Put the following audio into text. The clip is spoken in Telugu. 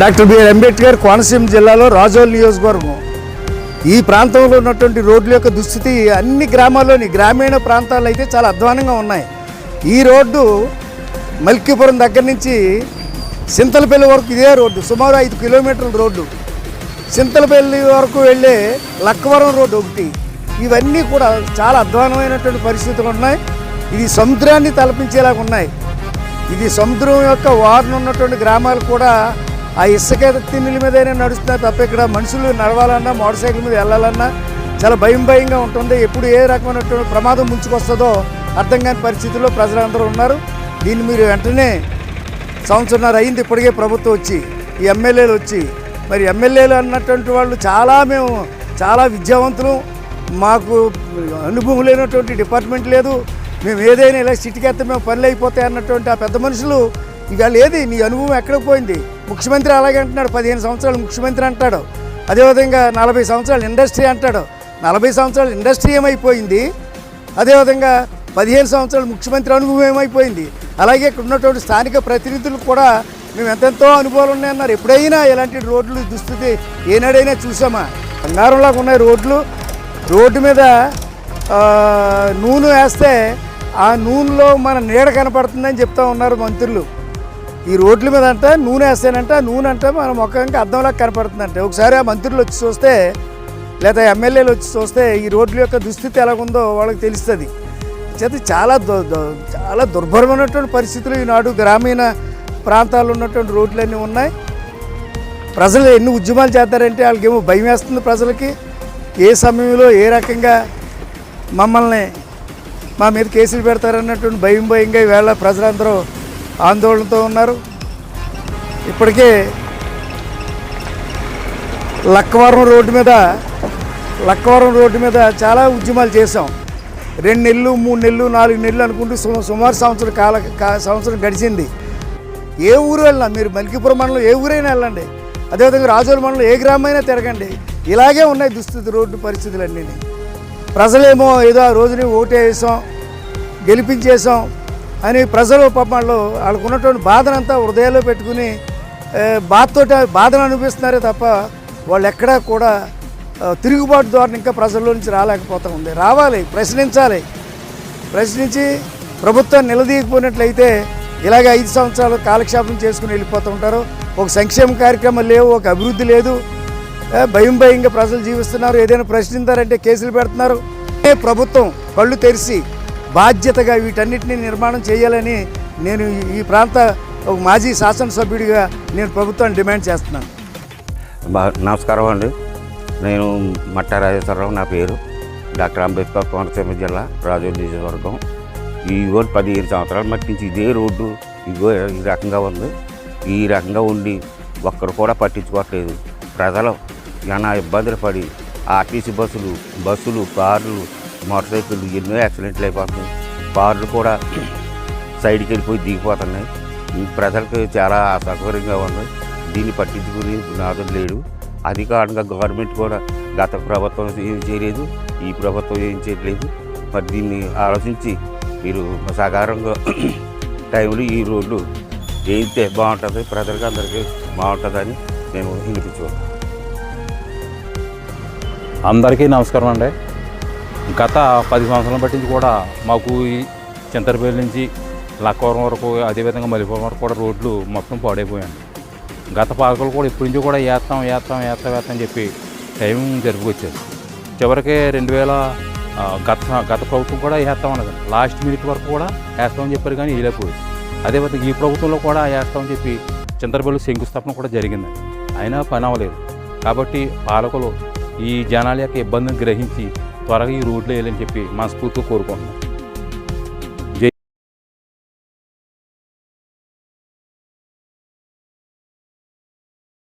డాక్టర్ బిఆర్ అంబేద్కర్ కోనసీమ జిల్లాలో రాజోల్ నియోజకవర్గం. ఈ ప్రాంతంలో ఉన్నటువంటి రోడ్ల యొక్క దుస్థితి అన్ని గ్రామాల్లోని గ్రామీణ ప్రాంతాలు అయితే చాలా అధ్వానంగా ఉన్నాయి. ఈ రోడ్డు మల్కీపురం దగ్గర నుంచి సింతలపల్లి వరకు ఇదే రోడ్డు సుమారు ఐదు కిలోమీటర్ల రోడ్డు. సింతలపల్లి వరకు వెళ్ళే లక్కవరం రోడ్డు ఒకటి. ఇవన్నీ కూడా చాలా అధ్వానమైనటువంటి పరిస్థితులు ఉన్నాయి. ఇది సముద్రాన్ని తలపించేలాగా ఉన్నాయి. ఇది సముద్రం యొక్క వారున ఉన్నటువంటి గ్రామాలు కూడా ఆ ఇసుక తిన్నుల మీదైనా నడుస్తున్నారు తప్ప ఇక్కడ మనుషులు నడవాలన్నా మోటార్ సైకిల్ మీద వెళ్ళాలన్నా చాలా భయం భయంగా ఉంటుంది. ఎప్పుడు ఏ రకమైనటువంటి ప్రమాదం ముంచుకొస్తుందో అర్థం కాని పరిస్థితుల్లో ప్రజలందరూ ఉన్నారు. దీన్ని మీరు వెంటనే సంవత్సరంన్నర అయింది ఇప్పటికే ప్రభుత్వం వచ్చి ఈ ఎమ్మెల్యేలు వచ్చి. మరి ఎమ్మెల్యేలు అన్నటువంటి వాళ్ళు చాలా మేము చాలా విద్యావంతులు. మాకు అనుభవం లేనటువంటి డిపార్ట్మెంట్ లేదు. మేము ఏదైనా ఇలా సిటీకెత్తే మేము పనులు అయిపోతాయి అన్నటువంటి ఆ పెద్ద మనుషులు ఇవాళ ఏది? నీ అనుభవం ఎక్కడికి పోయింది? ముఖ్యమంత్రి అలాగే అంటున్నాడు. పదిహేను సంవత్సరాలు ముఖ్యమంత్రి అంటాడు. అదేవిధంగా నలభై సంవత్సరాలు ఇండస్ట్రీ అంటాడు. నలభై సంవత్సరాలు ఇండస్ట్రీ ఏమైపోయింది? అదేవిధంగా పదిహేను సంవత్సరాలు ముఖ్యమంత్రి అనుభవం ఏమైపోయింది? అలాగే ఇక్కడ ఉన్నటువంటి స్థానిక ప్రతినిధులు కూడా మేము ఎంతెంతో అనుభవాలు ఉన్నాయన్నారు. ఎప్పుడైనా ఇలాంటి రోడ్లు దుస్థితి ఏనాడైనా చూసామా? బంగారంలాగా ఉన్నాయి రోడ్లు. రోడ్డు మీద నూనె వేస్తే ఆ నూనెలో మన నీడ కనపడుతుందని చెప్తా ఉన్నారు మంత్రులు. ఈ రోడ్ల మీద అంట నూనె వేస్తానంటే నూనె అంటే మన ముఖంగా అద్దంలా కనపడుతుందంటే. ఒకసారి ఆ మంత్రులు వచ్చి చూస్తే లేదా ఎమ్మెల్యేలు వచ్చి చూస్తే ఈ రోడ్ల యొక్క దుస్థితి ఎలాగుందో వాళ్ళకి తెలుస్తుంది. చేత చాలా చాలా దుర్భరమైనటువంటి పరిస్థితులు ఈనాడు గ్రామీణ ప్రాంతాల్లో ఉన్నటువంటి రోడ్లన్నీ ఉన్నాయి. ప్రజలు ఎన్ని ఉద్యమాలు చేస్తారంటే వాళ్ళకేమో భయం వేస్తుంది ప్రజలకి. ఏ సమయంలో ఏ రకంగా మమ్మల్ని మా మీద కేసులు పెడతారన్నటువంటి భయం భయంగా ఈవేళ ప్రజలందరూ ఆందోళనతో ఉన్నారు. ఇప్పటికే లక్కవరం రోడ్డు మీద లక్కవరం రోడ్డు మీద చాలా ఉద్యమాలు చేసాం రెండు నెలలు మూడు నెలలు నాలుగు నెలలు అనుకుంటూ సుమారు సంవత్సరం కాల సంవత్సరం గడిచింది. ఏ ఊరు వెళ్ళినా మీరు మలికిపురం మండలం ఏ ఊరైనా వెళ్ళండి. అదేవిధంగా రాజోల మండలం ఏ గ్రామైనా తిరగండి. ఇలాగే ఉన్నాయి దుస్థితి రోడ్డు పరిస్థితులన్నీ ప్రజలేమో ఏదో ఆ రోజుని ఓటే వేసాం గెలిపించేసాం అని ప్రజలు పాపం వాళ్ళు వాళ్ళకు ఉన్నటువంటి బాధనంతా హృదయాల్లో పెట్టుకుని బాధతో బాధను అనిపిస్తున్నారే తప్ప వాళ్ళు ఎక్కడా కూడా తిరుగుబాటు ద్వారా ఇంకా ప్రజల్లో నుంచి రాలేకపోతా ఉంది. రావాలి ప్రశ్నించాలి. ప్రశ్నించి ప్రభుత్వం నిలదీయకపోయినట్లయితే ఇలాగ ఐదు సంవత్సరాలు కాలక్షేపం చేసుకుని వెళ్ళిపోతూ ఉంటారు. ఒక సంక్షేమ కార్యక్రమం లేవు ఒక అభివృద్ధి లేదు. భయం భయంగా ప్రజలు జీవిస్తున్నారు. ఏదైనా ప్రశ్నించారంటే కేసులు పెడుతున్నారు. ప్రభుత్వం కళ్ళు తెరిచి బాధ్యతగా వీటన్నిటిని నిర్మాణం చేయాలని నేను ఈ- ప్రాంత ఒక మాజీ శాసనసభ్యుడిగా నేను ప్రభుత్వాన్ని డిమాండ్ చేస్తున్నాను. నమస్కారం అండి. నేను మట్ట రాజేశ్వరరావు నా పేరు. డాక్టర్ అంబేద్కర్ కోనసీమ జిల్లా రాజు నియోజకవర్గం. ఈ రోడ్డు పదిహేను సంవత్సరాల మట్టి నుంచి ఇదే రోడ్డు ఇగో ఈ రకంగా ఉంది. ఈ రకంగా ఉండి ఒక్కరు కూడా పట్టించుకోవట్లేదు. ప్రజలు చాలా ఇబ్బందులు పడి ఆర్టీసీ బస్సులు బస్సులు కార్లు మోటార్ సైకిళ్ళు ఎన్నో యాక్సిడెంట్లు అయిపోతున్నాయి. కార్లు కూడా సైడ్కి వెళ్ళిపోయి దిగిపోతున్నాయి ప్రజలకు చాలా అసౌకర్యంగా ఉన్నాయి దీన్ని పట్టించుకుని నాదుడు లేడు. అధికారంగా గవర్నమెంట్ కూడా గత ప్రభుత్వం ఏం చేయలేదు ఈ ప్రభుత్వం ఏం చేయట్లేదు. మరి దీన్ని ఆలోచించి మీరు సకారంగా టైంలో ఈ రోడ్లు వేయితే బాగుంటుంది ప్రజలకు అందరికీ బాగుంటుందని మేము వినిపించుకోవాలి అందరికీ నమస్కారం అండి. గత పది సంవత్సరాల బట్టి కూడా మాకు ఈ చింతరపల్లి నుంచి లక్కవరం వరకు అదేవిధంగా మలిపురం వరకు కూడా రోడ్లు మొత్తం పాడైపోయాయి. గత పాలకులు కూడా ఇప్పటి నుంచి కూడా వేస్తాం వేస్తాం వేస్తాం వేస్తాం అని చెప్పి టైం జరుపుకొచ్చారు చివరికి రెండు వేల గత గత ప్రభుత్వం కూడా వేస్తాం అన్నది. లాస్ట్ మినిట్ వరకు కూడా వేస్తామని చెప్పారు కానీ వేయలేకపోయింది అదేవిధంగా ఈ ప్రభుత్వంలో కూడా వేస్తామని చెప్పి చింతరపల్లి శంకుస్థాపన కూడా జరిగింది. అయినా పని అవ్వలేదు. కాబట్టి పాలకులు ఈ జనాల యొక్క ఇబ్బందిని గ్రహించి త్వరగా ఈ రోడ్లు వేయాలని చెప్పి మనస్ఫూర్తిగా కోరుకుంటున్నాం.